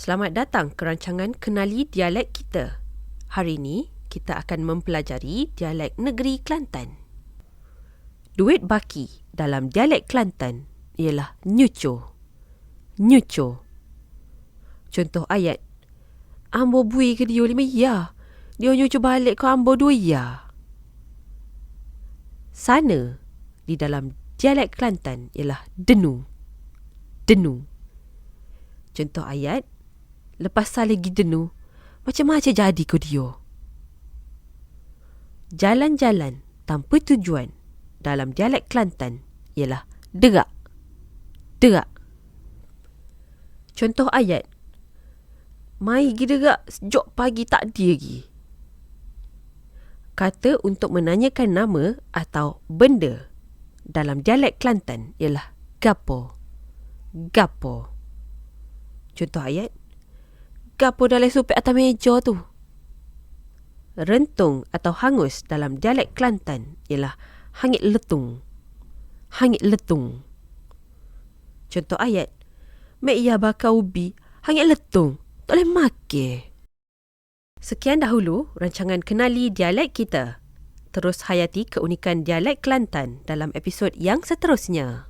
Selamat datang ke rancangan Kenali Dialek Kita. Hari ini, kita akan mempelajari dialek negeri Kelantan. Duit baki dalam dialek Kelantan ialah nyuco. Nyuco. Contoh ayat. Ambo bui ke dia lima ya. Dia nyuco balik ke ambo dua ya. Sana di dalam dialek Kelantan ialah denu. Denu. Contoh ayat. Lepas saya lagi denu, macam-macam jadi ke dia. Jalan-jalan tanpa tujuan dalam dialek Kelantan ialah derak. Derak. Contoh ayat. Mai pergi derak sejak pagi tak ada lagi. Kata untuk menanyakan nama atau benda dalam dialek Kelantan ialah gapo. Gapo. Contoh ayat. Gapo dalam supek atas meja tu? Rentung atau hangus dalam dialek Kelantan ialah hangit letung. Hangit letung. Contoh ayat. Mek ia bakar ubi, hangit letung. Tak boleh makan. Sekian dahulu rancangan kenali dialek kita. Terus hayati keunikan dialek Kelantan dalam episod yang seterusnya.